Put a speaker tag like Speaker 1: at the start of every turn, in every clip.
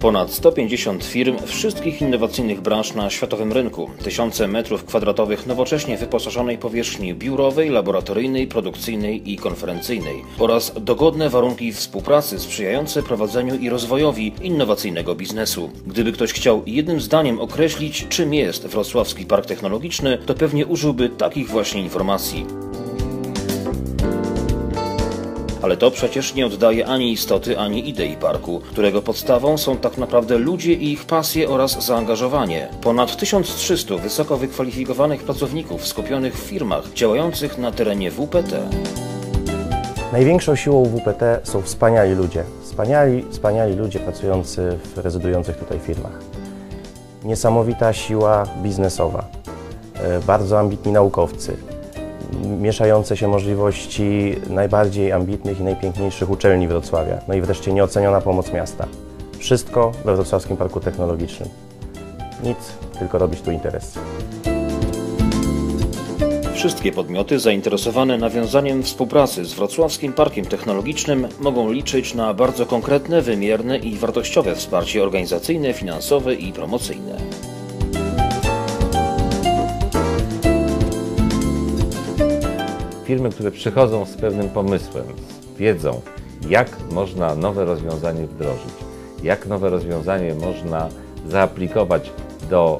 Speaker 1: Ponad 150 firm wszystkich innowacyjnych branż na światowym rynku, tysiące metrów kwadratowych nowocześnie wyposażonej powierzchni biurowej, laboratoryjnej, produkcyjnej i konferencyjnej oraz dogodne warunki współpracy sprzyjające prowadzeniu i rozwojowi innowacyjnego biznesu. Gdyby ktoś chciał jednym zdaniem określić, czym jest Wrocławski Park Technologiczny, to pewnie użyłby takich właśnie informacji. Ale to przecież nie oddaje ani istoty, ani idei parku, którego podstawą są tak naprawdę ludzie i ich pasje oraz zaangażowanie. Ponad 1300 wysoko wykwalifikowanych pracowników skupionych w firmach działających na terenie WPT.
Speaker 2: Największą siłą WPT są wspaniali ludzie. Wspaniali, wspaniali ludzie pracujący w rezydujących tutaj firmach. Niesamowita siła biznesowa, e, bardzo ambitni naukowcy, mieszające się możliwości najbardziej ambitnych i najpiękniejszych uczelni Wrocławia, no i wreszcie nieoceniona pomoc miasta. Wszystko we Wrocławskim Parku Technologicznym. Nic, tylko robić tu interes.
Speaker 1: Wszystkie podmioty zainteresowane nawiązaniem współpracy z Wrocławskim Parkiem Technologicznym mogą liczyć na bardzo konkretne, wymierne i wartościowe wsparcie organizacyjne, finansowe i promocyjne.
Speaker 3: Firmy, które przychodzą z pewnym pomysłem, wiedzą, jak można nowe rozwiązanie wdrożyć, jak nowe rozwiązanie można zaaplikować do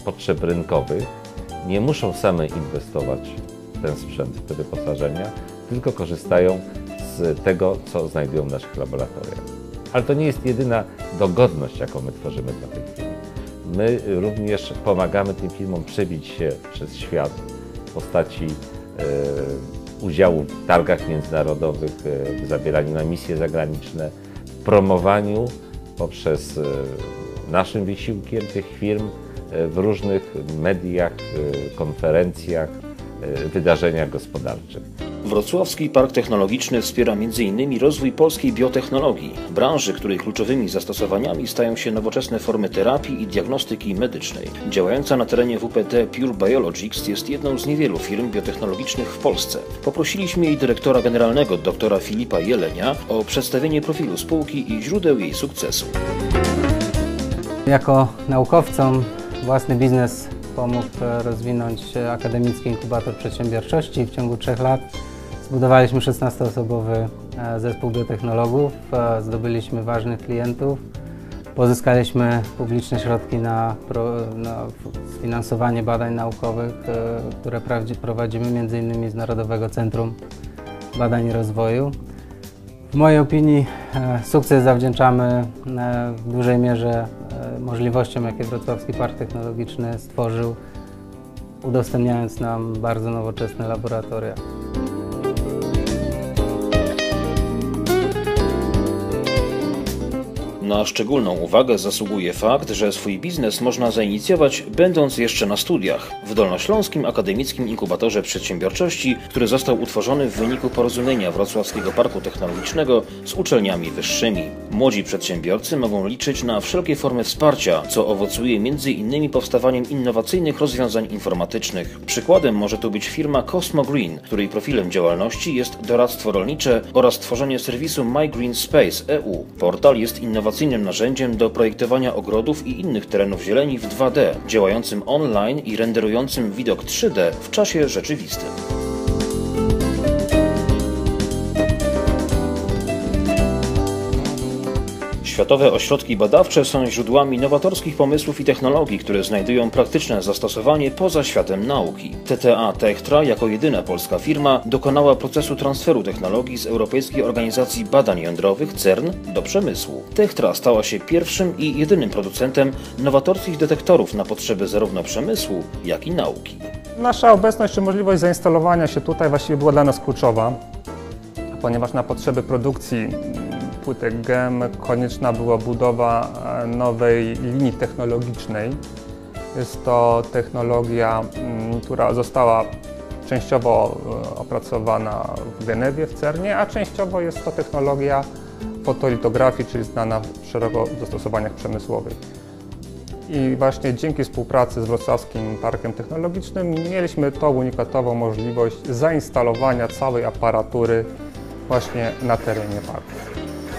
Speaker 3: y, potrzeb rynkowych, nie muszą same inwestować w ten sprzęt, w te wyposażenia, tylko korzystają z tego, co znajdują w naszych laboratoriach. Ale to nie jest jedyna dogodność, jaką my tworzymy dla tych firm. My również pomagamy tym firmom przebić się przez świat w postaci udziału w targach międzynarodowych, e, w zabieraniu na misje zagraniczne, w promowaniu poprzez e, naszym wysiłkiem tych firm w różnych mediach, konferencjach, wydarzeniach gospodarczych.
Speaker 1: Wrocławski Park Technologiczny wspiera m.in. rozwój polskiej biotechnologii, branży, której kluczowymi zastosowaniami stają się nowoczesne formy terapii i diagnostyki medycznej. Działająca na terenie WPT Pure Biologics jest jedną z niewielu firm biotechnologicznych w Polsce. Poprosiliśmy jej dyrektora generalnego dr Filipa Jelenia o przedstawienie profilu spółki i źródeł jej sukcesu.
Speaker 4: Jako naukowcom własny biznes pomógł rozwinąć akademicki inkubator przedsiębiorczości w ciągu trzech lat. Zbudowaliśmy 16-osobowy e, zespół biotechnologów, e, zdobyliśmy ważnych klientów, pozyskaliśmy publiczne środki na, na finansowanie badań naukowych, e, które prowadzimy m.in. z Narodowego Centrum Badań i Rozwoju. W mojej opinii sukces zawdzięczamy w dużej mierze możliwościom, jakie Wrocławski Park Technologiczny stworzył, udostępniając nam bardzo nowoczesne laboratoria.
Speaker 1: Na szczególną uwagę zasługuje fakt, że swój biznes można zainicjować będąc jeszcze na studiach w Dolnośląskim Akademickim Inkubatorze Przedsiębiorczości, który został utworzony w wyniku porozumienia Wrocławskiego Parku Technologicznego z uczelniami wyższymi. Młodzi przedsiębiorcy mogą liczyć na wszelkie formy wsparcia, co owocuje m.in. powstawaniem innowacyjnych rozwiązań informatycznych. Przykładem może tu być firma Cosmo Green, której profilem działalności jest doradztwo rolnicze oraz tworzenie serwisu My Green Space EU. Portal jest innowacyjny innowacyjnym narzędziem do projektowania ogrodów i innych terenów zieleni w 2D, działającym online i renderującym widok 3D w czasie rzeczywistym. Światowe ośrodki badawcze są źródłami nowatorskich pomysłów i technologii, które znajdują praktyczne zastosowanie poza światem nauki. TTA Techtra jako jedyna polska firma dokonała procesu transferu technologii z Europejskiej Organizacji Badań Jądrowych CERN do przemysłu. Techtra stała się pierwszym i jedynym producentem nowatorskich detektorów na potrzeby zarówno przemysłu, jak i nauki.
Speaker 5: Nasza obecność czy możliwość zainstalowania się tutaj właściwie była dla nas kluczowa, ponieważ na potrzeby produkcji płytek GEM konieczna była budowa e, nowej linii technologicznej. Jest to technologia, mm, która została częściowo e, opracowana w Genewie, w CERNie, a częściowo jest to technologia fotolitografii, czyli znana w szeroko zastosowaniach przemysłowych. I właśnie dzięki współpracy z Wrocławskim Parkiem Technologicznym mieliśmy tą unikatową możliwość zainstalowania całej aparatury właśnie na terenie parku.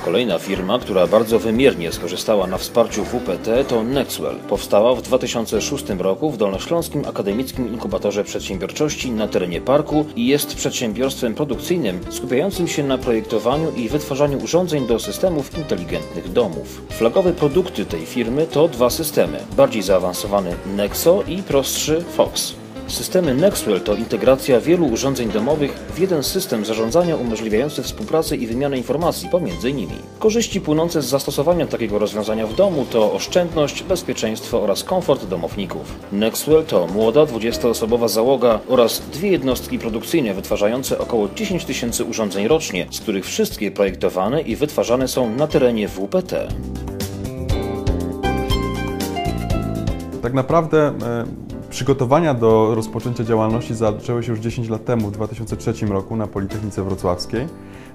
Speaker 1: Kolejna firma, która bardzo wymiernie skorzystała na wsparciu WPT to Nexwell. Powstała w 2006 roku w Dolnośląskim Akademickim Inkubatorze Przedsiębiorczości na terenie parku i jest przedsiębiorstwem produkcyjnym skupiającym się na projektowaniu i wytwarzaniu urządzeń do systemów inteligentnych domów. Flagowe produkty tej firmy to dwa systemy, bardziej zaawansowany Nexo i prostszy Fox. Systemy Nexwell to integracja wielu urządzeń domowych w jeden system zarządzania umożliwiający współpracę i wymianę informacji pomiędzy nimi. Korzyści płynące z zastosowania takiego rozwiązania w domu to oszczędność, bezpieczeństwo oraz komfort domowników. Nexwell to młoda 20-osobowa załoga oraz dwie jednostki produkcyjne wytwarzające około 10 tysięcy urządzeń rocznie, z których wszystkie projektowane i wytwarzane są na terenie WPT.
Speaker 6: Tak naprawdę e, przygotowania do rozpoczęcia działalności zaczęły się już 10 lat temu, w 2003 roku na Politechnice Wrocławskiej.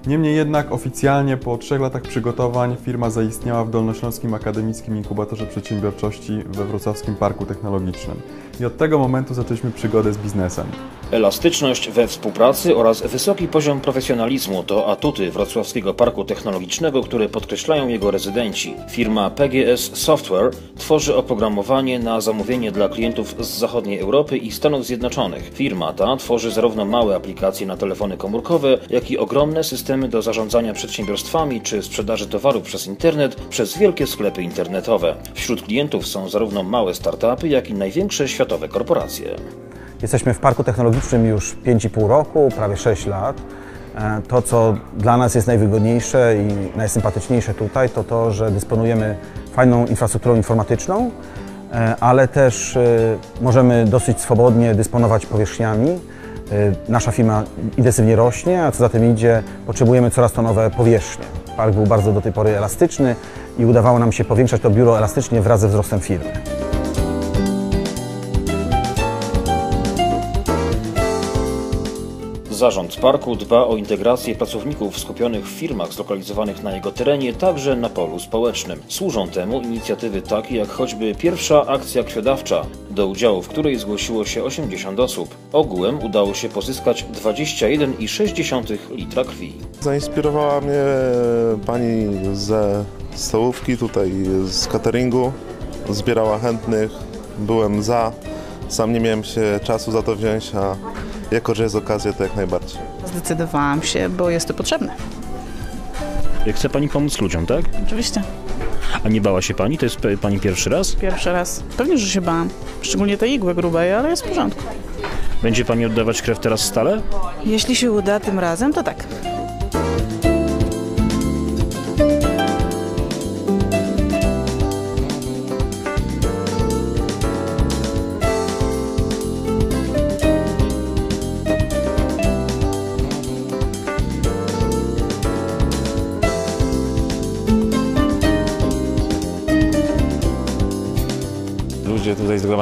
Speaker 6: Niemniej jednak oficjalnie po trzech latach przygotowań firma zaistniała w Dolnośląskim Akademickim Inkubatorze Przedsiębiorczości we Wrocławskim Parku Technologicznym. I od tego momentu zaczęliśmy przygodę z biznesem.
Speaker 1: Elastyczność we współpracy oraz wysoki poziom profesjonalizmu to atuty Wrocławskiego Parku Technologicznego, które podkreślają jego rezydenci. Firma PGS Software tworzy oprogramowanie na zamówienie dla klientów z zachodniej Europy i Stanów Zjednoczonych. Firma ta tworzy zarówno małe aplikacje na telefony komórkowe, jak i ogromne systemy do zarządzania przedsiębiorstwami czy sprzedaży towarów przez internet przez wielkie sklepy internetowe. Wśród klientów są zarówno małe startupy, jak i największe światowe korporacje.
Speaker 7: Jesteśmy w Parku Technologicznym już 5,5 roku, prawie 6 lat. E, to, co dla nas jest najwygodniejsze i najsympatyczniejsze tutaj, to to, że dysponujemy fajną infrastrukturą informatyczną, e, ale też e, możemy dosyć swobodnie dysponować powierzchniami. Nasza firma intensywnie rośnie, a co za tym idzie, potrzebujemy coraz to nowe powierzchnie. Park był bardzo do tej pory elastyczny i udawało nam się powiększać to biuro elastycznie wraz ze wzrostem firmy.
Speaker 1: Zarząd parku dba o integrację pracowników skupionych w firmach zlokalizowanych na jego terenie, także na polu społecznym. Służą temu inicjatywy takie jak choćby pierwsza akcja krwiodawcza, do udziału w której zgłosiło się 80 osób. Ogółem udało się pozyskać 21,6 litra krwi.
Speaker 8: Zainspirowała mnie pani ze stołówki, tutaj z cateringu. Zbierała chętnych, byłem za. Sam nie miałem się czasu za to wziąć, a jako, że jest okazja, to jak najbardziej.
Speaker 9: Zdecydowałam się, bo jest to potrzebne.
Speaker 1: Chce Pani pomóc ludziom, tak?
Speaker 9: Oczywiście.
Speaker 1: A nie bała się Pani? To jest Pani pierwszy raz?
Speaker 9: Pierwszy raz. Pewnie, że się bałam. Szczególnie tej igły grubej, ale jest w porządku.
Speaker 1: Będzie Pani oddawać krew teraz stale?
Speaker 9: Jeśli się uda tym razem, to tak.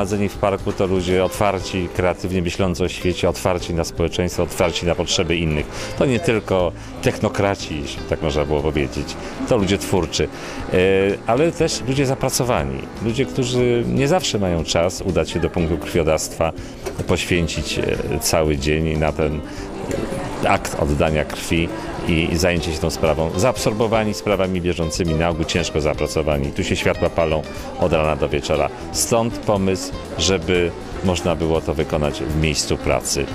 Speaker 3: Zgromadzeni w parku to ludzie otwarci, kreatywnie myślący o świecie, otwarci na społeczeństwo, otwarci na potrzeby innych. To nie tylko technokraci, jeśli tak można było powiedzieć, to ludzie twórczy, e, ale też ludzie zapracowani. Ludzie, którzy nie zawsze mają czas udać się do punktu krwiodawstwa, poświęcić e, cały dzień na ten e, akt oddania krwi i zajęcie się tą sprawą. Zaabsorbowani sprawami bieżącymi, na ogół ciężko zapracowani. Tu się światła palą od rana do wieczora. Stąd pomysł, żeby można było to wykonać w miejscu pracy.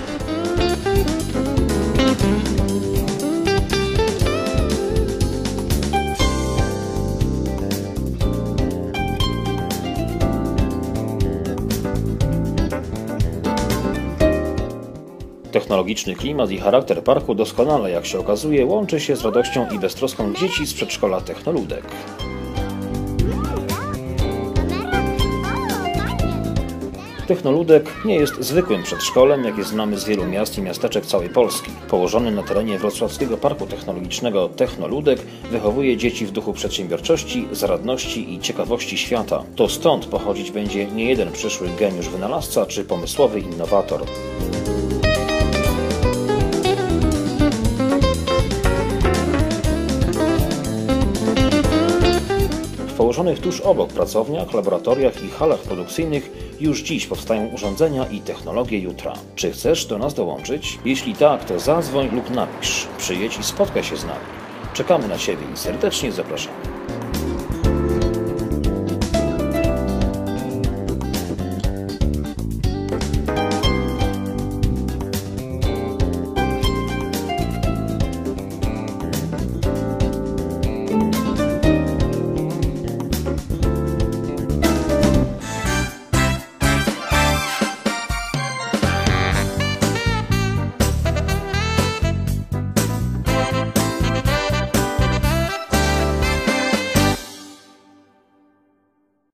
Speaker 1: Technologiczny klimat i charakter parku doskonale, jak się okazuje, łączy się z radością i beztroską dzieci z przedszkola Technoludek. Technoludek nie jest zwykłym przedszkolem, jakie znamy z wielu miast i miasteczek całej Polski. Położony na terenie Wrocławskiego Parku Technologicznego Technoludek wychowuje dzieci w duchu przedsiębiorczości, zaradności i ciekawości świata. To stąd pochodzić będzie nie jeden przyszły geniusz wynalazca czy pomysłowy innowator. Położonych tuż obok pracowniach, laboratoriach i halach produkcyjnych już dziś powstają urządzenia i technologie jutra. Czy chcesz do nas dołączyć? Jeśli tak, to zadzwoń lub napisz. Przyjedź i spotkaj się z nami. Czekamy na Ciebie i serdecznie zapraszamy.